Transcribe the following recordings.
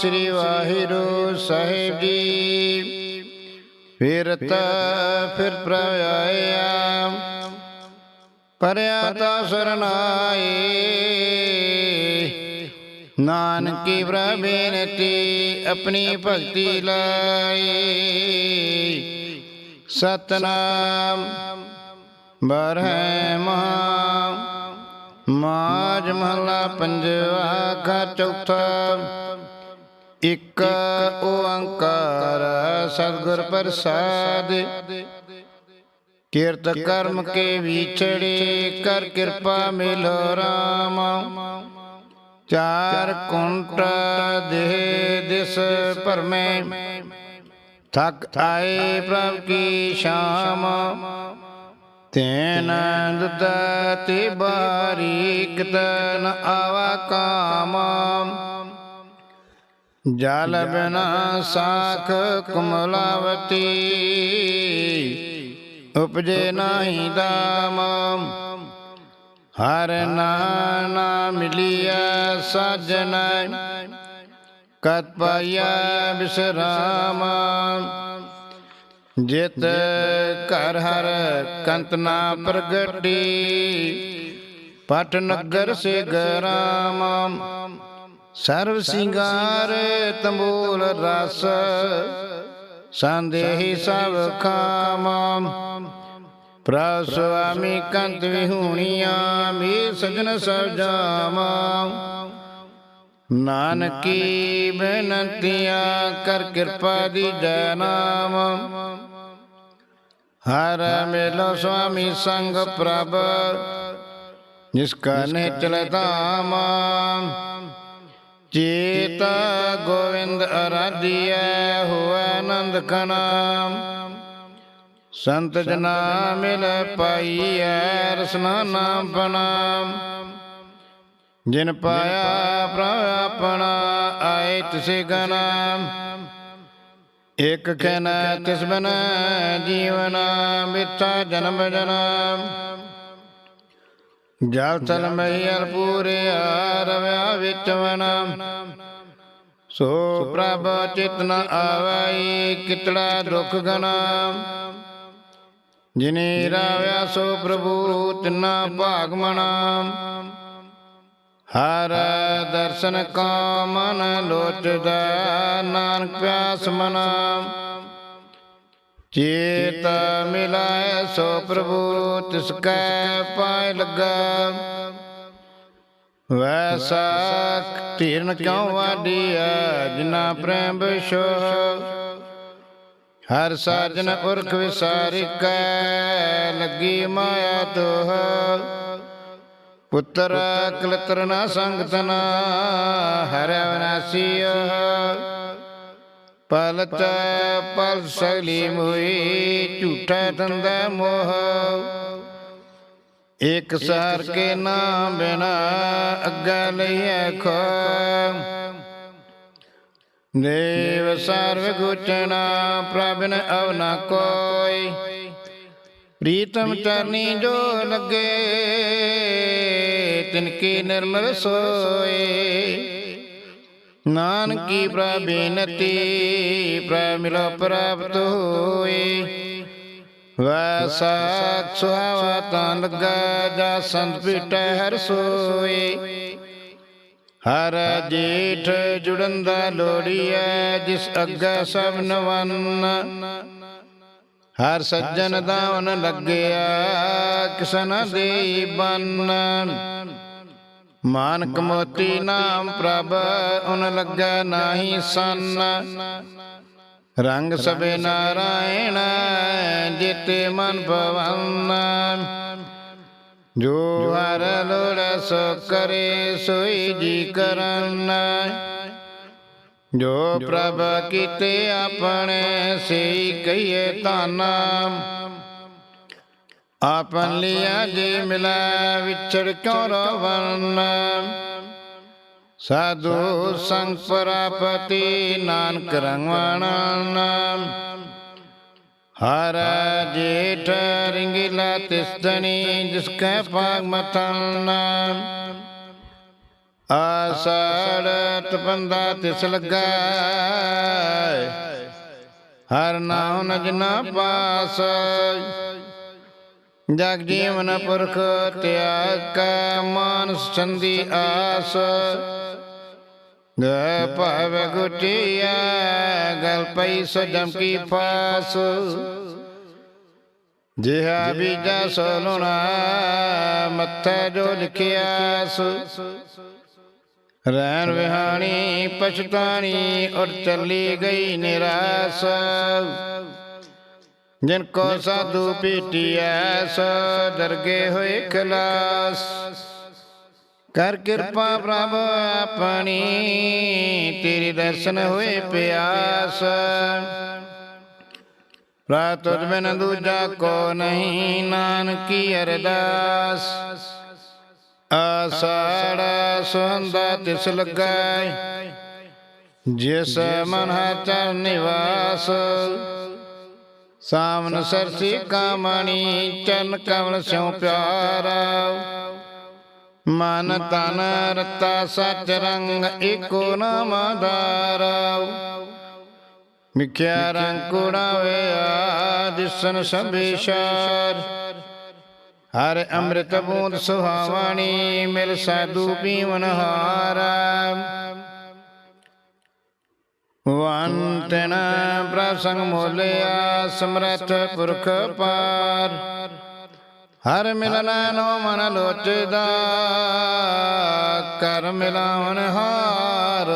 ਸ੍ਰੀ ਵਾਹਿਗੁਰੂ ਸਾਹਿਬ ਜੀ। ਫਿਰਤ ਫਿਰ ਪ੍ਰਆਇਆ ਪਰਿਆ ਤਾ ਸਰਨਾਏ। ਨਾਨਕੀ ਬੇਨਤੀ ਆਪਣੀ ਭਗਤੀ ਲਾਈ ਸਤਨਾਮ। ਬਰਹਿ ਮਹਾ। ਮਾਜ ਮਹਲਾ ਪੰਜਵਾ ਕਾ ਚੌਥਾ। ਇਕ ਓੰਕਾਰ ਸਤਿਗੁਰ ਪ੍ਰਸਾਦ ਕੀਰਤ ਕਰਮ ਕੇ ਵਿਛੜੇ ਕਰ ਕਿਰਪਾ ਮਿਲੋ ਰਾਮ ਚਾਰ ਕੁੰਟ ਦੇਹ ਦਿਸ ਭਰਮੈ ਥਕ ਆਏ ਪ੍ਰਭ ਕੀ ਸ਼ਾਮ ਤੈਨ ਦੁਦਤੀ ਬਾਰੀਕ ਤਨ ਆਵਾ ਕਾਮ ਜਲ ਬਿਨਾ ਸਾਖ ਕੁਮਲਾਵਤੀ ਉਪਜੇ ਨਾਹੀ ਦਾਮ ਹਰ ਨਾਨਾ ਮਿਲਿਆ ਸਾਜਨ। ਕਤ ਪਾਇਆ ਬਿਸਰਾਮ ਜਿਤ ਘਰ ਹਰ ਕੰਤ ਨਾ ਪ੍ਰਗਟੀ। ਪਟ ਨਗਰ ਸੇ ਗਰਾਮ ਸਰਵ ਸਿੰਗਾਰ ਤੰਬੂਲ ਰਸ। ਸੰਦੇਹੀ ਸਭ ਖਾਮ। ਪ੍ਰਭ ਸੁਆਮੀ ਕੰਤ ਵਿਹੂਣੀਆਂ ਮੀ ਸਜਣ ਸਭ ਜਾਮਾ ਨਾਨਕੀ ਬੇਨੰਤੀਆਂ ਕਰ ਕਿਰਪਾ ਦੀ ਜੈ ਨਾਮ। ਹਰ ਮੇਲੋ ਸੁਆਮੀ ਸੰਗ ਪ੍ਰਭ। ਜਿਸ ਕਾ ਨੇ ਚਲੇ ਧਾਮ। ਚੇਤ ਗੋਵਿੰਦ ਅਰਾਧਿਐ ਹੋਇ ਆਨੰਦ ਕਨਾਮ। ਸੰਤ ਜਨਾ ਮਿਲ ਪਾਈਐ, ਰਸਨਾ ਨਾਮ ਪ੍ਰਣਾਮ। ਜਿਨ ਪਾਇਆ ਪ੍ਰਭ ਆਪਣਾ, ਆਏ ਤਿਸੇ ਗਨਾਮ। ਇਕ ਖਨ ਤਿਸ ਬਨ ਜੀਵਨ, ਮਿੱਠਾ ਜਨਮ ਜਨਮ। ਜਲ ਤਲ ਮਈਰ ਪੂਰੇ ਰਵਿਆ ਵਿੱਚ ਵਨ ਸੋ ਪ੍ਰਭ ਚਿਤਨ ਆਵਈ ਕਿਤੜਾ ਦੁਖ ਗਨਾ ਜਿਨੇ ਰਾਵਿਆ, ਸੋ ਪ੍ਰਭੂ ਤਿਨਾ ਭਾਗ ਮਨਾ ਹਰ ਦਰਸ਼ਨ ਕਾ ਮਨ ਲੋਚਦਾ, ਨਾਨਕ ਪਿਆਸ ਮਨਾ ਚੇਤ ਮਿਲਾਏ ਸੋ ਪ੍ਰਭੂ, ਤਿਸ ਕੈ ਪਾਇ ਲਗਾ। ਵੈਸਾ ਧੀਰਨ ਕਿਉ ਵਾਡੀਆ ਜਿਨਾ ਪ੍ਰੇਮ ਬਿਸ਼ੋ ਹਰ ਸਾਜਨ ਪੁਰਖ ਵਿਸਾਰੀ ਕੈ, ਲੱਗੀ ਮਾਇਆ ਤੋਹ ਪੁੱਤਰ ਕਲਤਰ ਨਾ ਸੰਗਤਨਾ ਹਰਿ ਵਿਨਾਸੀਯ ਪਲਤ ਪਲ ਸਗਲੀ ਮੋਈ ਝੂਠਾ ਧੰਦਾ ਮੋਹ। ਇਕ ਸਾਰ ਕੇ ਨਾਮ ਬਿਨਾ ਅੱਗਾ ਲਈਐ ਖੋ ਦੇਵ ਸਰਵ ਗੁਚਨਾ ਪ੍ਰਭਨ ਅਵ ਨ ਕੋਈ। ਪ੍ਰੀਤਮ ਚਰਨੀ ਜੋ ਲੱਗੇ ਤਿਨ ਕੀ ਨਿਰਮਲ ਸੋਏ। ਨਾਨਕੀ ਪ੍ਰਬੇਨਤੀ ਪ੍ਰਭ ਮਿਲੋ ਪ੍ਰਾਪਤ ਹੋਏ ਵੈਸਾਖ ਸੁਹਾਵਾ ਤਾਂ ਲੱਗਾ ਜਾ ਸੰਤ ਪੀਟੈ ਹਰ ਸੋਏ ਹਰ ਜੇਠ ਜੁੜੰਦਾ ਲੋੜੀਐ ਜਿਸ ਅੱਗੇ ਸਭ ਨਵੰਨ। ਹਰ ਸੱਜਣ ਦਾਵਨ ਲੱਗਿਆ ਕਿਸਨ ਦੇ ਬੰਨ ਮਾਨਕ ਮੋਤੀ ਨਾਮ ਪ੍ਰਭ ਉਨ ਲੱਗਾ ਨਾਹੀ ਸੰਨ। ਰੰਗ ਸਭੇ ਨਾਰਾਇਣ ਜਿਤੇ ਮਨ ਭਵਨ। ਜੋ ਹਰ ਲੋੜ ਸੋ ਕਰੇ ਸੋਈ ਜੀ ਕਰਨ। ਜੋ ਪ੍ਰਭ ਕੀਤੇ ਆਪਣੇ ਸੇ ਕਹੀਏ ਤਾਨਾ ਆਪਨ ਲਿਆ ਜੇ ਮਿਲਾ ਵਿਛੜ ਕਿਉ ਰਵਨ? ਸਾਧੂ ਸੰਗ ਪ੍ਰਾਪਤੀ ਨਾਨਕ ਰੰਗਵਾਣਾ ਹਰ ਜੇਠ ਰਿੰਗਿਲਾ ਤਿਸਤਨੀ ਜਿਸ ਕੈ ਪਾਗ ਮਤਨ ਆਸੜ ਤਪੰਦਾ ਤਿਸ ਲੱਗਾ ਹਰ ਨਾਮ ਨਜਨਾ ਪਾਸ। ਜਗ ਜੀਵਨ ਪੁਰਖ, ਤਿਆਗ ਕੈ ਮਾਨਸ ਚੰਦੀ ਆਸ। ਗੈ ਭਵ ਗੁਟਿਆ ਗਲ ਪਈ ਸਜਮ ਕੀ ਫਾਸ। ਜਿਹਾ ਬੀਜਾ ਸੋਲੁਣਾ, ਮੱਥਾ ਜੋ ਲਿਖਿਆਸ। ਰਹਿਣ ਵਿਹਾਣੀ, ਪਛਤਾਣੀ ਔਰ ਚੱਲੀ ਗਈ ਨਿਰਾਸ। ਜਿਨ ਕੋ ਸਾਧੂ ਪੀਟਿਐ ਸੋ ਦਰਗੇ ਹੋਏ ਖਲਾਸ। ਕਰ ਕਿਰਪਾ ਪ੍ਰਭ ਆਪਣੀ, ਤੇਰੀ ਦਰਸ਼ਨ ਹੋਏ ਪਿਆਸ। ਪ੍ਰਾਤ ਬਿਨ ਦੂਜਾ ਕੋ ਨਹੀਂ, ਨਾਨਕੀ ਅਰਦਾਸ। ਆਸਾੜ ਸੁਹੰਦਾ ਤਿਸ ਲੱਗੈ ਜਿਸ ਮਨ ਹੈ ਚਰ ਨਿਵਾਸ। ਸਾਮਨ ਸਰਸੀ ਕਾਮਣੀ ਚਰਨ ਕਮਲ ਸਿਉ ਪਿਆਰਾ। ਮਨ ਤਨ ਰਤਾ ਸਚ ਰੰਗ ਏਕੋ ਨਾਮ ਆਧਾਰਾ। ਮਿਖਿਆ ਰੰਗ ਕੁੜਾਵੇ ਦਿਸਨ ਸੰਬੇਸ਼ਾਰ ਹਰ ਅੰਮ੍ਰਿਤ ਬੂੰਦ ਸੁਹਾਵਣੀ ਮਿਲ ਸਾਧੂ ਪੀਵਨ ਹਾਰਾ। ਵੰਤਨ ਪ੍ਰਸੰਗ ਮੋਲਿਆ ਸਮਰਥ ਪੁਰਖ ਪਾਰ ਹਰ ਮਿਲਨ ਨੋ ਮਨ ਲੋਚਦਾ, ਕਰ ਮਿਲਾਵਨ ਹਾਰ।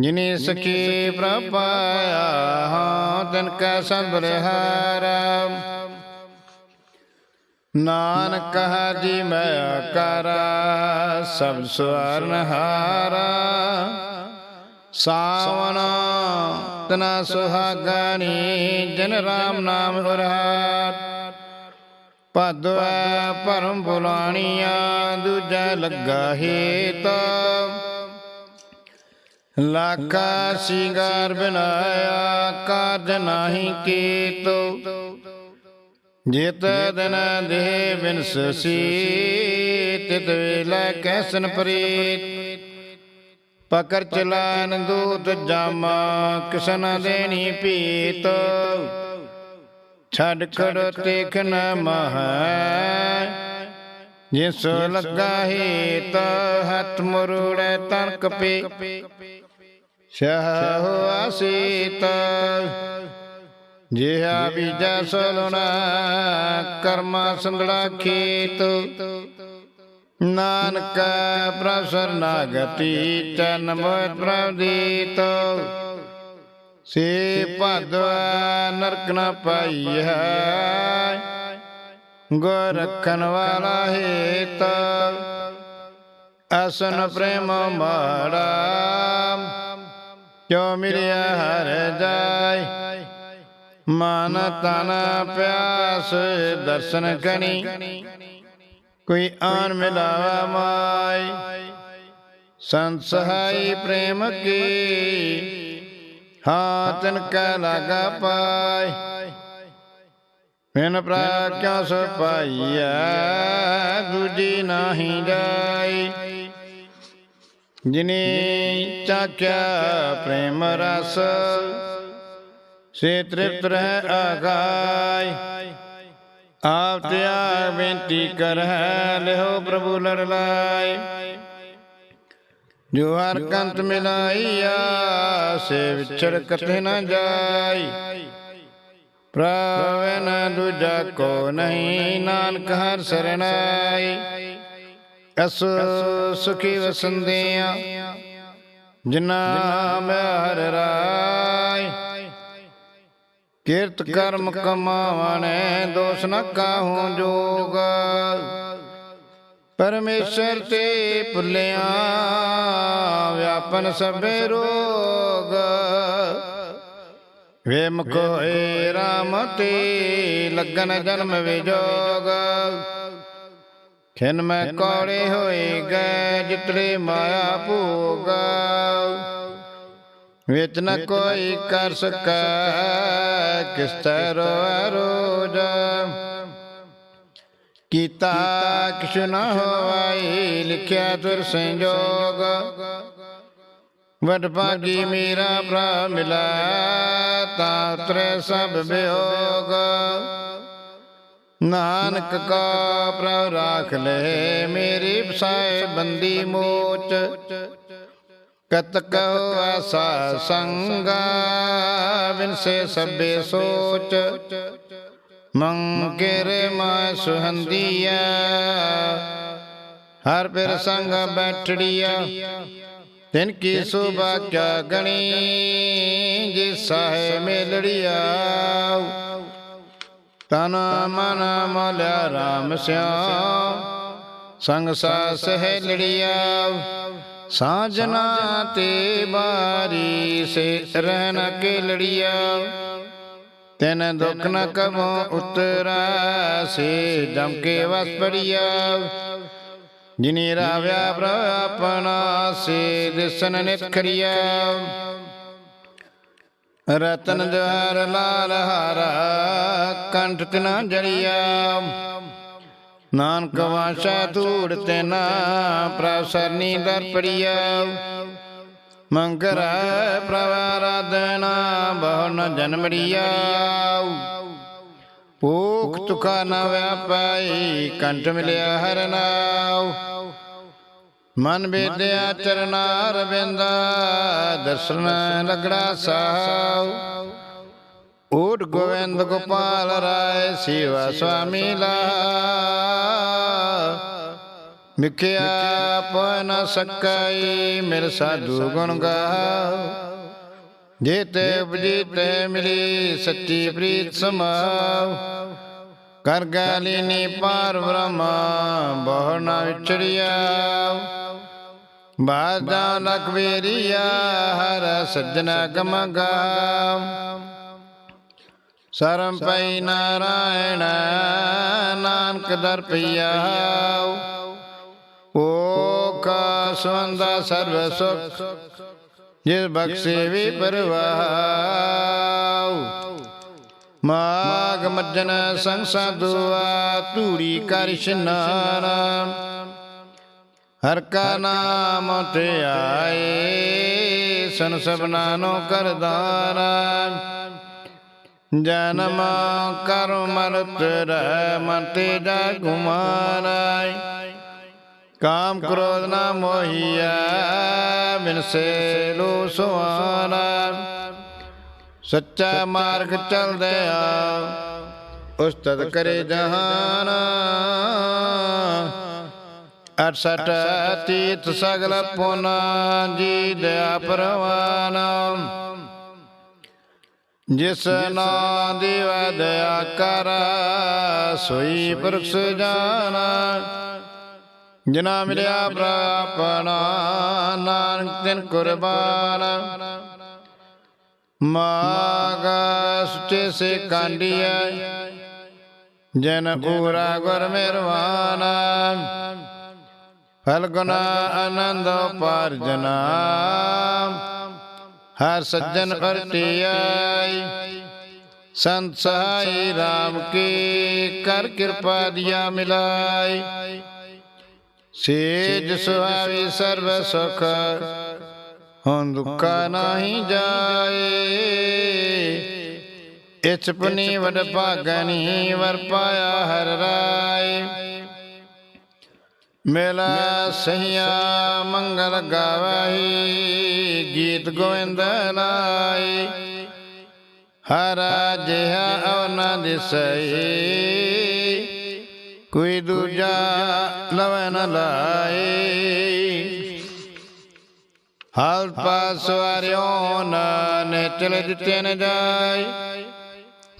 ਜਿਨੇ ਸਖੀ ਪ੍ਰਪਾਇਆ ਹਾਂ, ਤਨ ਕਾ ਸੰਗ ਬਲਿਹਾਰਾ ਨਾਨਕ ਜੀ ਮੈਂ ਕਰਾ ਸਭ ਸਵਰਨ ਹਾਰਾ। ਸਾਵਨ ਤਨਾ ਸੁਹਾਗਣੀ, ਜਨ ਰਾਮ ਨਾਮ ਉਰਹਾਰ ਭਦਵਾ ਪਰਮ ਬੁਲਾਣੀਆਂ ਦੂਜਾ ਲੱਗਾ ਹੇਤ। ਲਾਕਾ ਸਿੰਗਾਰ ਬਿਨਾਇਆ, ਕਾਰਜ ਨਾਹੀ ਕੀਤੋ। ਜਿਤ ਦਿਨ ਦੇ ਬਿਨਸ ਸੀ ਤਿਤ ਵੇਲਾ ਕੈਸਨ ਪ੍ਰੀਤ। ਪਕਰ ਚਲਾਨ ਦੂਤ ਜਾਮਾ ਕਿਸਨ ਦੇਣੀ ਪੀਤ। ਛੱਡ ਖੜ ਤੇਖ ਨ ਮਹ ਜਿਸ ਲੱਗਾ ਹੀ ਤਾ ਹੱਥ ਮਰੂੜੇ ਤਨ ਕਪੇ ਸ਼ਹ ਹੋਆ ਸੀਤ ਜਿਹਾ ਬੀਜਾ ਸੋਲਣਾ ਕਰਮਾ ਸੰਗੜਾ ਖੇਤ। ਨਾਨਕ ਪ੍ਰਸਰ ਨਾਗਤੀ ਚਨ ਮੋਤ ਪ੍ਰਦੀਤ ਸੇ ਭਗਵਾ ਨਰਕ ਨ ਪਾਈ ਹੈ। ਗੁਰ ਰਖਣ ਵਾਲਾ ਹੇਤ। ਅਸਨ ਪ੍ਰੇਮ ਮਾੜਾ। ਜੋ ਮਿਲਿਆ ਹਰ ਜਾਏ। ਮਨ ਤਨ ਪਿਆਸ ਦਰਸ਼ਨ ਕਣੀ। ਕੋਈ ਆਨ ਮਿਲਾਵਾ ਮਾਈ। ਸਹਾਈ ਪ੍ਰੇਮ ਕੀ। ਹਾਤਨ ਕਾ ਲਗਾ ਪਾਈ। ਬਿਨ ਪ੍ਰਾਕਿਆ ਸੋ ਪਾਈਆ ਦੂਜੀ ਨਾਹੀ ਜਾਈ ਜਿਨੇ ਚਾਖਿਆ ਪ੍ਰੇਮ ਰਸ। ਸੇ ਤ੍ਰਿਪਤ ਰਹਿ ਆਗਾਈ। ਆਪ ਤਿਆਗ ਬੇਨਤੀ ਕਰ ਹੈ, ਲਿਓ ਪ੍ਰਭੂ ਲੜ ਲਾਏ ਜੋ ਹਰ ਕੰਤ ਮਿਲਾਈਆ ਸੇ ਵਿਚਰ ਕਥੇ ਨ ਜਾਈ। ਪ੍ਰਵਨ ਦੂਜਾ ਕੋ ਨਹੀਂ, ਨਾਨਕ ਹਰ ਸਰਣਾਈ। ਅਸ ਸੁਖੀ ਵਸੰਦਿਆ ਜਿਨਾ ਮੈਂ ਹਰ ਰਾਈ ਕੀਰਤ ਕਰਮ ਕਮਾਵਣੇ ਦੋਸ਼ ਨ ਕਾਹੂ ਜੋਗ। ਪਰਮੇਸ਼ਰ ਤੇ ਭੁੱਲਿਆ ਵਿਆਪਨ ਸਭੇ ਰੋਗ। ਵੇ ਮਕੋਏ ਰਾਮ ਤੇ ਲੱਗਨ ਜਨਮ ਵਿਜੋਗ। ਖਿਨ ਮੈਂ ਕੋੜੇ ਹੋਏ ਗਏ ਜਿਤਰੇ ਮਾਇਆ ਭੋਗ। ਵਿੱਚ ਨ ਕੋਈ ਕਰ ਸਕੈ ਕਿਸ ਤਰੋ ਰੋਜ ਕੀਤਾ ਕਿਛੁ ਨ ਹੋਵਾਈ, ਲਿਖਿਆ ਤੁਰ ਸੰਜੋਗ। ਵਡ ਭਾਗੀ ਮੇਰਾ ਭਰਾ ਮਿਲਾ, ਤਾ ਉਤਰੇ ਸਭ ਬਿਯੋਗ ਨਾਨਕ ਕਾ ਪ੍ਰਭ ਰਾਖ ਲੈ, ਮੇਰੀ ਫਸਾਏ ਬੰਦੀ ਮੋਚ। ਕਤਕ ਕਹੋ ਆਸਾ ਸੰਗਾ, ਵਿਨਸੇ ਸਭੇ ਸੋਚ। ਮੰਗੇਰੇ ਮਾ ਸੁਹੰਦੀਆ ਹਰ ਪਿਰ ਸੰਗ ਬੈਠੜੀਆ ਤਿਨ ਕੀ ਸੁਭਾ ਕਿਆ ਗਣੀ ਜੇ ਸਾਹੇ ਮੇਲੜੀਆ ਤਨ ਮਨ ਮਲਿਆ ਰਾਮ ਸਿਆ ਸੰਗ ਸਾਸ ਹੈ ਲੜੀਆ ਸਾਜਨਾ ਤੇ ਬਾਰੀ ਸੇ ਰਹਿਣ ਕੇ ਲੜੀਆ ਤੈਨ ਦੁਖ ਨ ਕਮੋ ਉਤਰਾ ਸੇ ਜਮ ਕੇ ਵਸ ਪੜੀਆ। ਜਿਨੀ ਰਾਵਿਆ ਪ੍ਰ ਆਪਣਾ ਸੇ ਦਿਸਨ ਨਿਖਰੀਆ। ਰਤਨ ਜਵਾਰ ਲਾਲ ਹਾਰਾ ਕੰਠ ਤਿਨਾ ਜੜੀਆ ਨਾਨਕ ਵਾਸ਼ਾ ਧੂੜ ਤੈਨਾ, ਪ੍ਰਸਰਨੀ ਦਰ ਪੜੀਆ ਮੰਗਰ ਪ੍ਰਵਾਰਾਧਨਾ ਬਹੁਨ ਨ ਜਨਮੜੀਆ ਭੂਖ ਤੁਖਾ ਨ ਵਿਆਪਾਈ ਕੰਠ ਮਿਲਿਆ ਹਰ ਨਾਉ। ਮਨ ਬੇਦਿਆ ਚਰਨਾਰ ਬਿੰਦਾ ਦਰਸ਼ਨ ਲਗੜਾ ਸਾਉ। ਓਟ ਗੋਵਿੰਦ ਗੋਪਾਲ ਰਾਏ ਸੇਵਾ ਸੁਆਮੀ ਲਾ। ਮਿਖਿਆ ਪੈ ਨ ਸਕਈ ਮਿਲ ਸਾਧੂ ਗੁਣ ਗਾਉ ਜੇਤੇ ਉਪਜੀ ਤੇ ਮਿਲੀ ਸੱਚੀ ਪ੍ਰੀਤ ਸਮਾਉ ਕਰ ਗਾਲੀਨੀ ਪਾਰ ਬ੍ਰਹਮਾ ਬਹੁ ਨ ਵਿਚੜਿਆ ਬਾਜਾ ਲਖਵੇਰੀਆ ਹਰ ਸੱਜਣਾ ਗਮਗਾ ਸਰਮ ਪਈ ਨਾਰਾਇਣ ਨਾਨਕ ਦਰ ਪਈਆ ਓ ਕਾ ਸੰਦਾ ਸਰਬ ਸੁਖ ਜਿਸ ਬਖਸ਼ੇ ਵੀ ਪਰਵਾਉ ਮਾਗ ਮੱਜਨ ਸੰਗ ਸਾਧੂਆ ਧੂੜੀ ਕਰ ਇਸ਼ਨਾਨ ਹਰ ਕਾ ਨਾਮ ਤੇ ਆਏ ਸਨ ਸਭਨਾ ਨੋ ਕਰਦਾਨ ਜਨਮ ਕਰ ਮਰਤ ਰਹਿ ਮਨ ਜਾ ਗੁਮਾਨਾਈ ਕਾਮ ਕ੍ਰੋਧ ਨਾ ਮੋਹਿਆ ਬਿਨਸੇ ਲੋ ਸੁਆਨਾ ਸੱਚਾ ਮਾਰਗ ਚਲਦੇ ਆ ਉਸਤਤ ਕਰੇ ਜਹਾਨ। ਅਠਸਠ ਤੀਤ ਸਗਲ ਪੁਨਾ ਜੀ ਦਇਆ ਪਰਵਾਨ। ਜਿਸ ਨਾ ਦੀ ਦਇਆ ਕਰ, ਸੋਈ ਪੁਰਖ ਜਾਣਾ ਜਿਨਾ ਮਿਲਿਆ ਪ੍ਰਾਪਨਾ ਨਾਨਕ ਤਿਨ ਕੁਰਬਾਨ। ਮਾਗ ਸੁਚੇ ਸੇ ਕਾਂਡੀਐ ਜਨ ਪੂਰਾ ਗੁਰ ਮਿਹਰਵਾਨ ਫਲ ਗੁਨਾ ਆਨੰਦ ਪਾਰਜਨਾ ਹਰ ਸੱਜਣ ਵਰਤਿਆਈ ਸੰਤ ਸਹਾਈ RAM ਕੀ ਕਰ ਕਿਰਪਾ ਦਿਆ ਮਿਲਾਈ। ਸੇਜ ਸੁਹਾਵੀ ਸਰਬ ਸੁਖ। ਹੁਣ ਦੁੱਖਾ ਨਾਹੀ ਜਾਏ। ਇਚ ਪੁਨੀ ਵਡ ਭਾਗਨੀ ਵਰ ਪਾਇਆ ਹਰ ਰਾਏ। ਮੇਲਾ ਸਹੀਆ ਮੰਗਲ ਗਾਵਈ, ਗੀਤ ਗੋਇੰਦ ਲਾਈ। ਹਰ ਜਿਹਾ ਅਵਨਾ ਦਿਸਈ, ਕੋਈ ਦੂਜਾ ਲਵੈ ਨ ਲਾਏ ਹਾਲ ਪਾਸ ਵਾਰਿਓ ਨੇ ਚਲੇ ਦਿੱਤੇ ਨ ਜਾਏ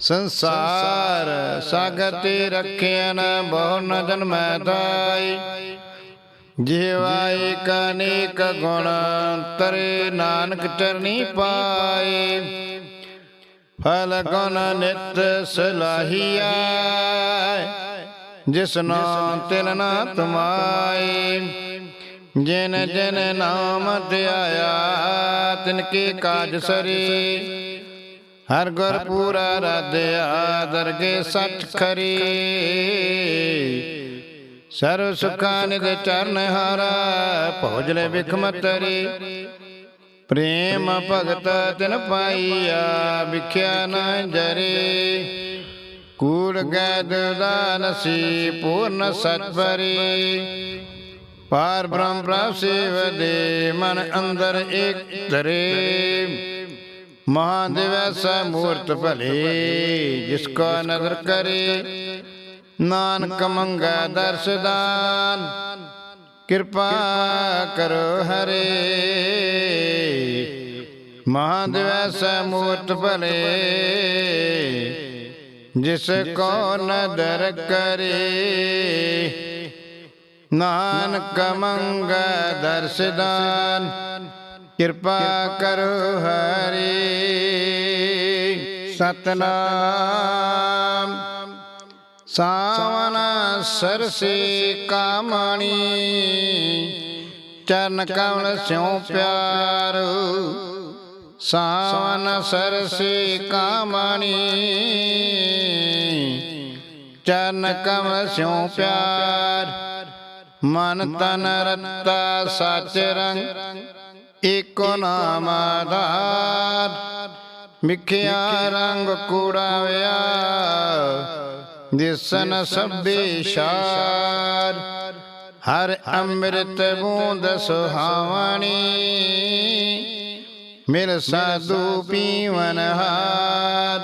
ਸੰਸਾਰ ਸਾਗਰ ਤੇ ਰੱਖਿਆ ਨ ਬਹੁ ਨ ਜਨਮੈ ਦਾਈ ਜਿਵਾਈ ਕਨੇਕ ਗੁਣ ਤਰੇ ਨਾਨਕ ਚਰਨੀ ਪਾਏ ਫਲ ਗੁਣ ਨਿਤ ਸਲਾਹੀਆ ਜਿਸ ਨਾਮ ਤਿਨ ਨਾ ਤੁਮਾਏ ਜਿਨ ਜਿਨ ਨਾਮ ਧਿਆਇਆ, ਤਿਨ ਕੀ ਕਾਜ ਸਰੀ। ਹਰ ਗੁਰ ਪੂਰਾ ਰਾਧਿਆ ਦਰਗੇ ਸੱਚ ਖਰੀ। ਸਰਵ ਸੁਖਾਂ ਦੇ ਚਰਨ ਹਾਰਾ ਭੋਜਲੇ ਵਿਖਮ ਤਰੀ ਪ੍ਰੇਮ ਭਗਤ ਤਿਨ ਪਾਈਆ, ਵਿਖਿਆ ਨ ਜਰੇ। ਕੂੜ ਗੈਦ ਦਾਨਸੀ ਪੂਰਨ ਸਚ ਪਾਰ ਬ੍ਰਹਮ ਪ੍ਰਭ ਸੇਵ ਦੇ, ਮਨ ਅੰਦਰ ਏਕ ਧਰੇ। ਮਹਾਦੇਵ ਐਸਾ ਮੂਰਤ ਭਲੇ, ਜਿਸ ਕੋ ਨਜ਼ਰ ਕਰੇ, ਨਾਨਕ ਮੰਗਾ ਦਰਸਦਾਨ ਕਿਰਪਾ ਕਰੋ ਹਰੇ। ਮਹਾਦੇਵ ਐਸਾ ਮੂਰਤ ਭਲੇ, ਜਿਸ ਕੋ ਨਦਰ ਕਰੇ। ਨਾਨਕ ਮੰਗਾ ਦਰਸਦਾਨ ਕਿਰਪਾ ਕਰੋ ਹਰੀ। ਸਤਨਾਮ। ਸਾਵਨ ਸਰਸੇ ਕਾਮਣੀ। ਚਰਨ ਕਮਲ ਸਿਉ ਪਿਆਰ। ਸਾਵਨ ਸਰਸੇ ਕਾਮਣੀ। ਚਰਨ ਕਮਲ ਸਿਉ ਪਿਆਰ। ਮਨ ਤਨ ਰਤਾ ਸਚ ਰੰਗ। ਏਕੋ ਨਾਮ ਆਧਾਰ। ਮਿਖਿਆ ਰੰਗ ਕੂੜਾਵਿਆ। ਦਿਸਨ ਸਭੇ ਸ਼ਾਰ। ਹਰ ਅੰਮ੍ਰਿਤ ਬੂੰਦ ਸੁਹਾਵਣੀ। ਮਿਲ ਸਾਧੂ ਪੀਵਨ ਹਾਰ।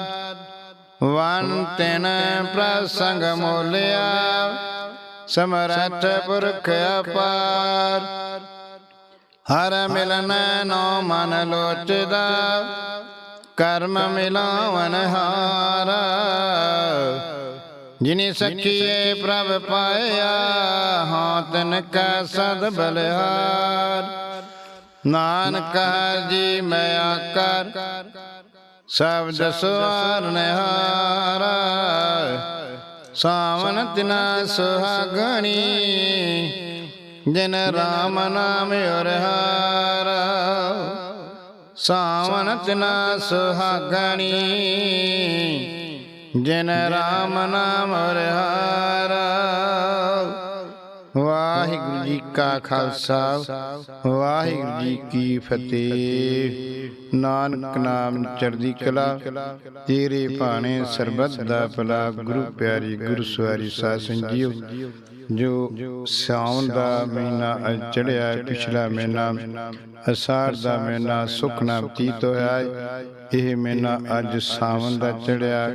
ਵਨ ਤੈਨ ਪ੍ਰਸੰਗ ਮੋਲਿਆ। ਸਮਰਥ ਪੁਰਖ ਅਪਾਰ। ਹਰ ਮਿਲਨ ਨੋ ਮਨ ਲੋਚਦਾ, ਕਰਮ ਮਿਲਾਵਨ ਹਾਰਾ। ਜਿਨੇ ਸਖੀਏ ਪ੍ਰਭ ਪਾਇਆ, ਹਾਂ ਤਨ ਕੈ ਸਦ ਬਲਿਹਾਰ। ਨਾਨਕ ਹਰਿ ਜੀ ਮੈਂ ਆਕਰ, ਸ਼ਬਦ ਸਵਾਰਨ ਹਾਰਾ ਸਾਵਨ ਤਿਨਾ ਸੁਹਾਗਣੀ ਜਿਨ ਰਾਮ ਨਾਮ ਉਰਹਾਰਾ ਸਾਵਨ ਤਿਨਾ ਸੁਹਾਗਣੀ। ਜਿਨ ਰਾਮ ਨਾਮ ਉਰਹਾਰਾ ਵਾਹਿਗੁਰੂ ਜੀ ਕਾ ਖਾਲਸਾ, ਵਾਹਿਗੁਰੂ ਜੀ ਕੀ ਫਤਿਹ। ਨਾਨਕ ਨਾਮ ਚੜ੍ਹਦੀ ਕਲਾ, ਤੇਰੇ ਭਾਣੇ ਸਰਬੱਤ ਦਾ ਭਲਾ। ਗੁਰੂ ਪਿਆਰੀ ਗੁਰੂ ਸਵਾਰੀ ਸਾਧ ਸੰਜੀਓ ਜੋ ਸਾਉਣ ਦਾ ਮਹੀਨਾ ਚੜਿਆ ਪਿਛਲਾ ਮਹੀਨਾ ਅਸਾਰ ਦਾ ਮਹੀਨਾ ਸੁਖ ਨਾਮ ਬਤੀਤ ਹੋਇਆ। ਇਹ ਮਹੀਨਾ ਅੱਜ ਸਾਵਨ ਦਾ ਚੜਿਆ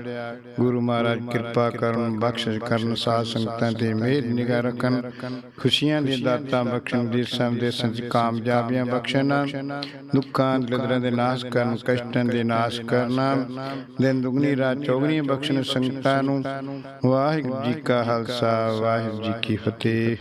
ਗੁਰੂ ਮਹਾਰਾਜ ਕਿਰਪਾ ਕਰਨ ਬਖਸ਼ਿਸ਼ ਕਰਨ ਸਾਧ ਸੰਗਤਾਂ ਤੇ ਮਿਹਰ ਨਿਗਾਹ ਰੱਖਣ। ਖੁਸ਼ੀਆਂ ਦੇ ਦਾਤਾਂ ਬਖਸ਼ਣ ਦੇਸਾਂ ਦੇਸਾਂ ਚ ਕਾਮਯਾਬੀਆਂ ਬਖਸ਼ਣ। ਦੁੱਖਾਂ ਦਲਿਦਰਾਂ ਦੇ ਨਾਸ਼ ਕਰਨ ਕਸ਼ਟਾਂ ਦੇ ਨਾਸ਼ ਕਰਨਾ। ਦਿਨ ਦੁਗਣੀ ਰਾਤ ਚੌਗਣੀ ਬਖਸ਼ਣ ਸੰਗਤਾਂ ਨੂੰ। ਵਾਹਿਗੁਰੂ ਜੀ ਕਾ ਖਾਲਸਾ ਵਾਹਿਗੁਰੂ ਜੀ ਕੀ ਫਤਿਹ